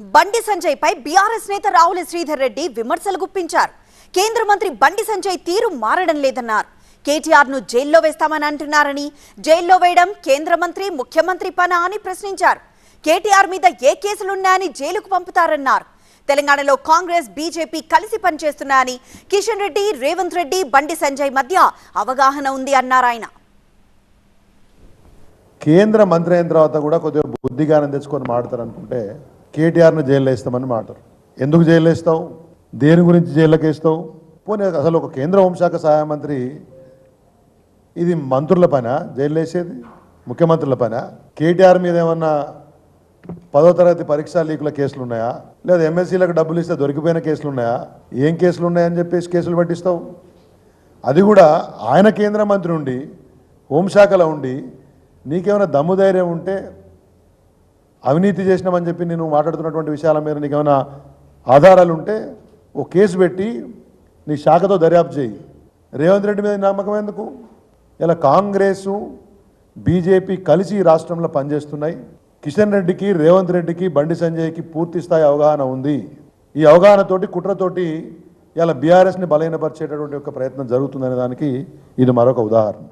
బండి సంజయ్ పై BRS నేత రావుల శ్రీధర్ రెడ్డి విమర్శలు గుప్పించారు. కేంద్ర మంత్రి బండి సంజయ్ తీరు మారడం లేదన్నారు. కేటీఆర్ను జైల్లో వేస్తామని అంటున్నారని జైల్లో వేయడం కేంద్ర మంత్రి ముఖ్యమంత్రి పనా అని ప్రశ్నించారు. కేటీఆర్ మీద ఏ కేసులున్నాయని జైలుకు పంపుతారన్నారు. తెలంగాణలో కాంగ్రెస్ బీజేపీ కలిసి పనిచేస్తున్నాయని కిషన్ రెడ్డి రేవంత్ రెడ్డి బండి సంజయ్ మధ్య అవగాహన ఉంది అన్నారు ఆయన. కేంద్ర మంత్రి అయిన తర్వాత కూడా కొద్దిగా బుద్ధిగానం తెచ్చుకొని మాడతారు అనుకుంటే కేటీఆర్ను జైల్లో వేస్తామని మాట ఎందుకు జైల్లో వేస్తావు? దేని గురించి జైల్లోకి వేస్తావు? పోనీ అసలు ఒక కేంద్ర హోంశాఖ సహాయ మంత్రి ఇది మంత్రుల పైన? జైల్లో వేసేది? ముఖ్యమంత్రుల పైన? కేటీఆర్ మీద ఏమన్నా పదో తరగతి పరీక్షా లీకుల కేసులు ఉన్నాయా? లేదా ఎమ్మెల్సీలకు డబ్బులు ఇస్తే దొరికిపోయిన కేసులు ఉన్నాయా? ఏం కేసులు ఉన్నాయని చెప్పేసి కేసులు పట్టిస్తావు? అది కూడా ఆయన కేంద్ర మంత్రి ఉండి హోంశాఖలో ఉండి నీకేమైనా దమ్ము ధైర్యం ఉంటే అవినీతి చేసినామని చెప్పి నేను మాట్లాడుతున్నటువంటి విషయాల మీద నీకు ఏమైనా ఆధారాలు ఉంటే ఓ కేసు పెట్టి నీ శాఖతో దర్యాప్తు చేయి. రేవంత్ రెడ్డి మీద నమ్మకం ఎందుకు? ఇలా కాంగ్రెసు బీజేపీ కలిసి రాష్ట్రంలో పనిచేస్తున్నాయి. కిషన్ రెడ్డికి రేవంత్ రెడ్డికి బండి సంజయ్కి పూర్తి స్థాయి అవగాహన ఉంది. ఈ అవగాహనతోటి కుట్రతోటి ఇలా బీఆర్ఎస్ని బలహీనపరిచేటటువంటి ఒక ప్రయత్నం జరుగుతుందనే దానికి ఇది మరొక ఉదాహరణ.